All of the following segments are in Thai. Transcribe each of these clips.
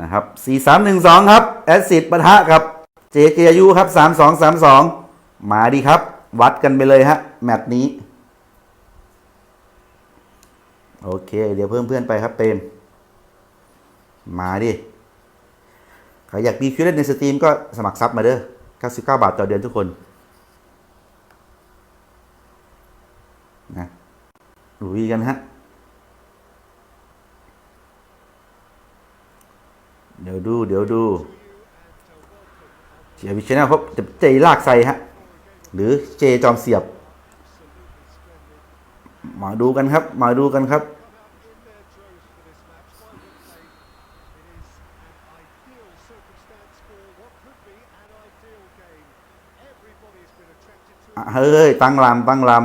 นะครับสี่สามหนึ่งสองครับแอซิดปะทะกับเจเจยูครับสามสองสามสองมาดีครับ วัดกันไปเลยฮะ แมตช์นี้ โอเค เดี๋ยวเพิ่มเพื่อนไปครับเปมมาดิใครอยากมีคิวเล่นในสตรีมก็สมัครซับมาเด้อ99 บาทต่อเดือนทุกคนนะลุยกันฮะ เดี๋ยวดู เดี๋ยวดูเจียวิชนะพบจะเจลากใส่ฮะ หรือเจจอมเสียบ มาดูกันครับ มาดูกันครับเฮ้ย ตั้งลำตั้งลำ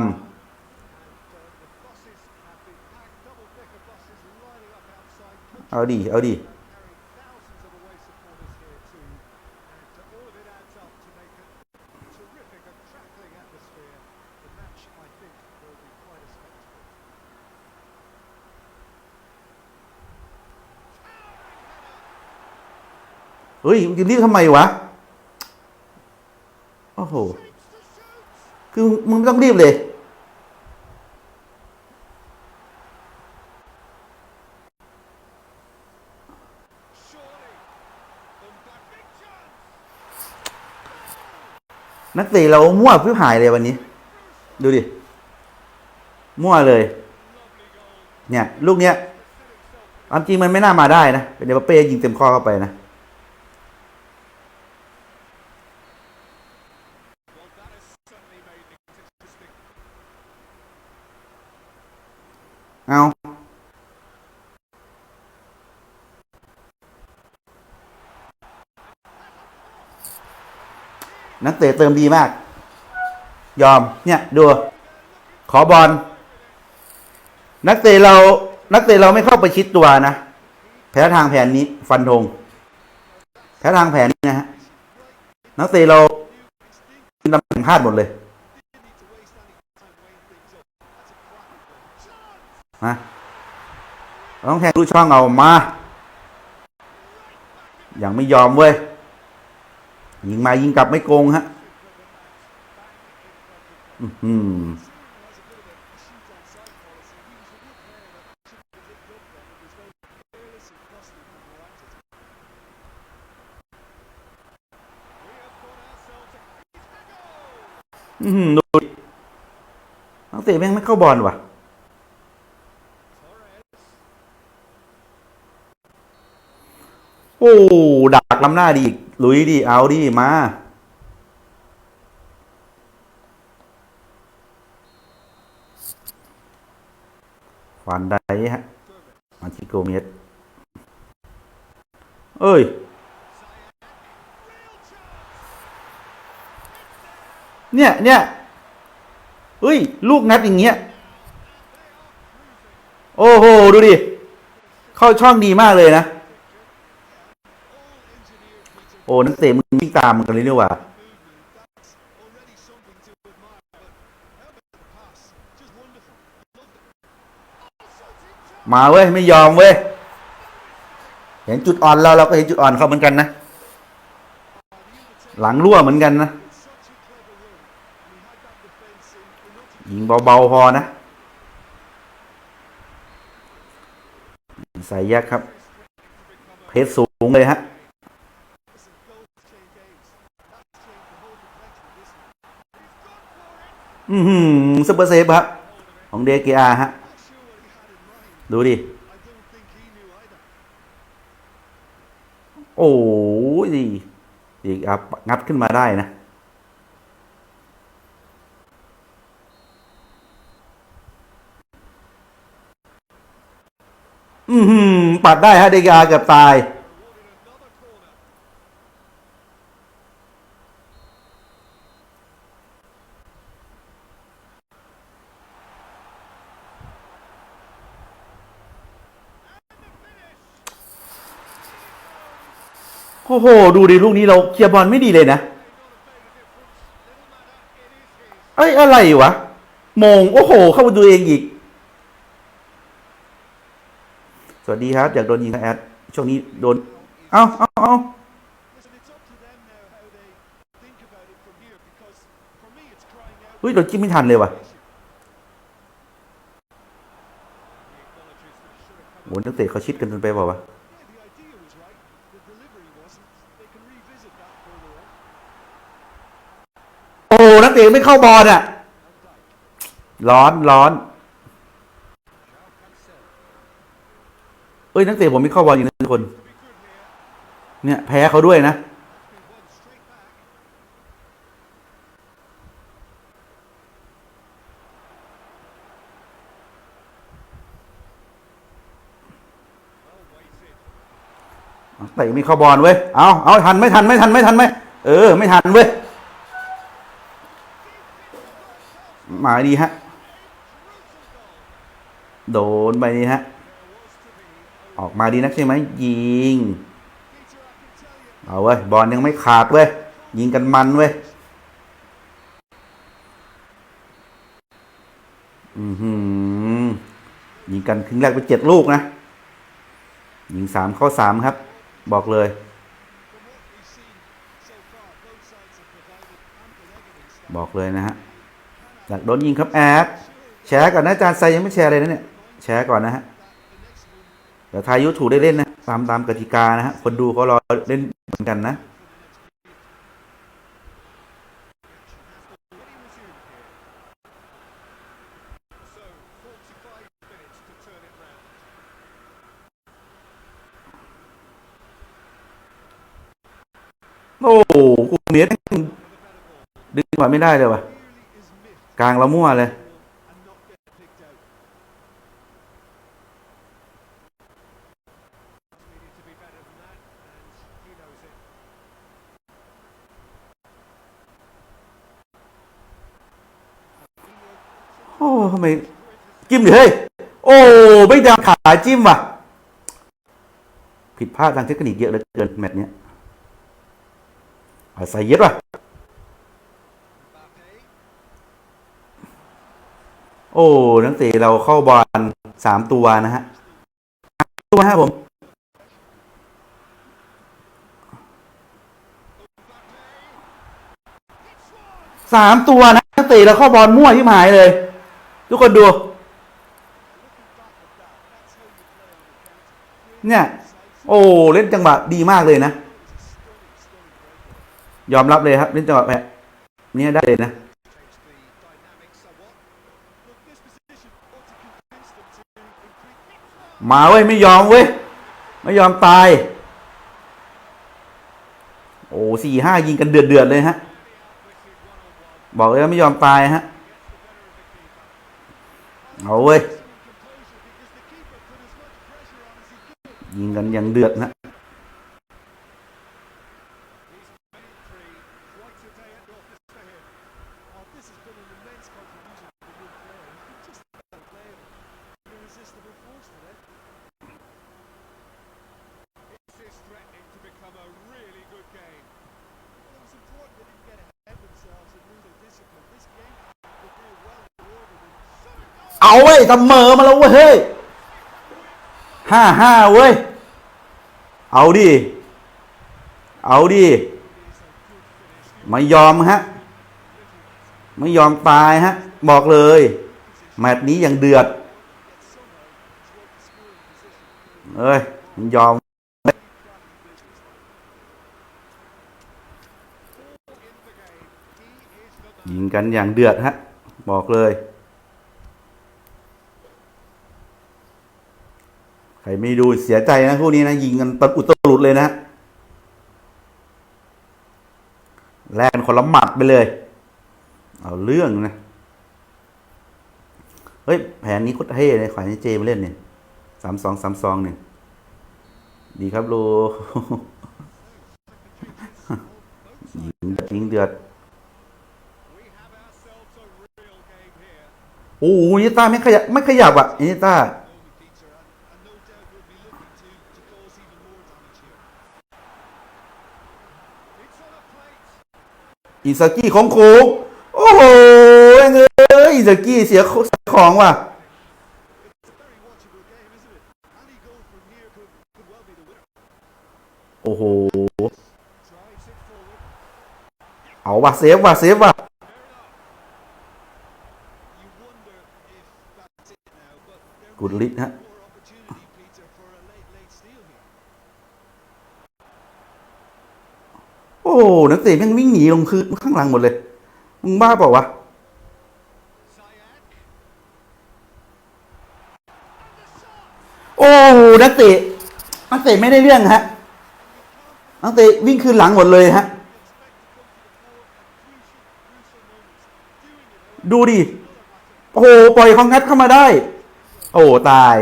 เอาดิเอาดิ เฮ้ยมึงจะรีบทำไมวะ โอ้โห คือมึงไม่ต้องรีบเลย นักเตะเรามั่วเพื่อหายเลยวันนี้ ดูดิ มั่วเลย เนี่ย ลูกเนี้ยความจริงมันไม่น่ามาได้นะ เป็นเดบเป้ยิงเต็มข้อเข้าไปนะ เอานักเตะเติมดีมาก ยอม เนี่ย ดู ขอบอล นักเตะเรา นักเตะเราไม่เข้าไปชิดตัวนะ แพ้ทางแผนนี้ ฟันธง แพ้ทางแผนนี้นะฮะ นักเตะเราตำแหน่งพลาดหมดเลย มาต้องแทงลูช่องเอามา อย่างไม่ยอมเว้ย ยิงมายิงกลับไม่โกงฮะอื้อหืออื้อหือดูนักเตะแม่งไม่เข้าบอลว่ะ โอ้ ดักล้ำหน้าดีอีกลุยดีเอาดีมา ฟันได้ฮะมาที่โกเมสเอ้ยเนี่ยเนี่ยเฮ้ย ลูกนัดอย่างเงี้ย โอ้โห ดูดิ เข้าช่องดีมากเลยนะ โอ้นักเตะมึงวิ่งตามมึงกันเลยนี่หว่ามาเว้ย ไม่ยอมเว้ย เห็นจุดอ่อนเราเราก็เห็นจุดอ่อนเขาเหมือนกันนะ หลังรั่วเหมือนกันนะ ยิงเบาๆพอนะใส่แยกครับ เพชรสูงเลยฮะ อือหือซุปเปอร์เซฟครับ ของเดเกียฮะ ดูดิ โอ้ยดีดีครับงัดขึ้นมาได้นะ อือหือปัดได้ฮะเดกาเกือบตาย โอ้โห ดูดิลูกนี้เราเคลียร์บอลไม่ดีเลยนะ เอ้ย อะไรวะ มง โอ้โห เข้ามาดูเองอีก สวัสดีครับ อยากโดนยิงแอด ช่วงนี้โดน เอาเอาเอา Listen, it's up to them now how they think about it from here because for me it's crying out. เฮ้ยโดนจิ้มไม่ทันเลยว่ะโหนักเตะเขาชิดกันจนไปเปล่าวะ โอ้นักเตะไม่เข้าบอลอะ ร้อนร้อนเอ้ยนักเตะผมไม่เข้าบอลอยู่นะทุกคน เนี่ยแพ้เขาด้วยนะ เตะม่เข้าบอลเว้ย เอาเอาทันไม่ทันไม่ทันไม่ทันไหมเออ ไม่ทันเว้ย หมายดีฮะ โดนไปนี่ฮะ ออกมาดีนักใช่ไหมยิง เอาเว้ย บอลยังไม่ขาดเว้ย ยิงกันมันเว้ย อือหือยิงกันครึ่งแรกไปเจ็ดลูกนะ ยิงสามเข้าสามครับ บอกเลย บอกเลยนะฮะอยากโดนยิงครับแอดแชร์ก่อนนะอาจารย์ไซยังไม่แชร์เลยนะเนี่ย แชร์ก่อนนะฮะเดี๋ยวทายยุถูกได้เล่นนะ ตามตามกติกานะฮะคนดูเขารอเล่นเหมือนกันนะ โอ้โหกูเนี้ยดึงมาไม่ได้เลยว่ะ กลางเรามั่วเลย โอ้ทำไม จิ้มดิเฮ้ย โอ้ ไม่ดังขาจิ้มว่ะ ผิดพลาดทางเทคนิคเยอะเหลือเกิน แมตช์เนี้ย เอาใส่เย็ดวะโอ้นักเตะเราเข้าบอลสามตัวนะฮะตัวฮะผม สามตัวนะนักเตะเราเข้าบอลมั่วที่หายเลย ทุกคนดู เนี่ย โอ้ เล่นจังหวะดีมากเลยนะ ยอมรับเลยครับเล่นจังหวะแพ้เนี่ยได้เลยนะมาเว้ย ไม่ยอมเว้ย ไม่ยอมตาย โอ้สี่ห้ายิงกันเดือดเดือดเลยฮะ บอกเลยว่าไม่ยอมตายฮะ เอาเว้ย ยิงกันอย่างเดือดนะ Irresistible force for them. This is threatening to become a really good game. Well, it was important they didn't get ahead of themselves and lose their discipline. This game will be well rewarded. And so it goes. เอาเว้ยเสมอมาแล้วเว้ยเฮ้ยห้าห้าเว้ย เอาดิ เอาดิไม่ยอมฮะ ไม่ยอมตายฮะ บอกเลย แมตช์นี้อย่างเดือด เอ้ยยอมยิงกันอย่างเดือดฮะ บอกเลย ใครไม่ดูเสียใจนะคู่นี้นะ ยิงกันตะอุตลุดเลยนะแลกคนละหมัดไปเลย เอาเรื่องนะ เฮ้ย แผนนี้โคตรเท่เลยขอให้เจมาเล่นเนี่ย สามสองสามสองเนี่ยดีครับโลยิงเดือดยิงเดือดโอ้ยต้าไม่ขยับไม่ขยับอะอินิต้าอิซากิของโค้งโอ้โหเอ้ยอิซากี้เสียของว่ะ โอ้โห เอาว่ะเซฟว่ะเซฟว่ะกุดลิศฮะโอ้นักเตะมันวิ่งหนีลงพื้นข้างหลังหมดเลย มึงบ้าเปล่าวะ โอ้นักเตะนักเตะไม่ได้เรื่องฮะ นักเตะวิ่งคืนหลังหมดเลยฮะ ดูดิ โอ้โห ปล่อยเขางัดเข้ามาได้ โอ้โตาย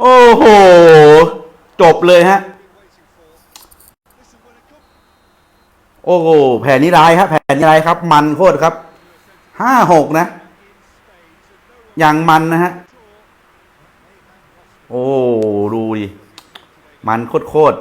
โอ้โห จบเลยฮะ โอ้โหแผ่นนี้ร้ายครับแผ่นนี้ร้ายครับ มันโคตรครับห้าหกนะ อย่างมันนะฮะ โอ้ ดูดิ มันโคตรโคตร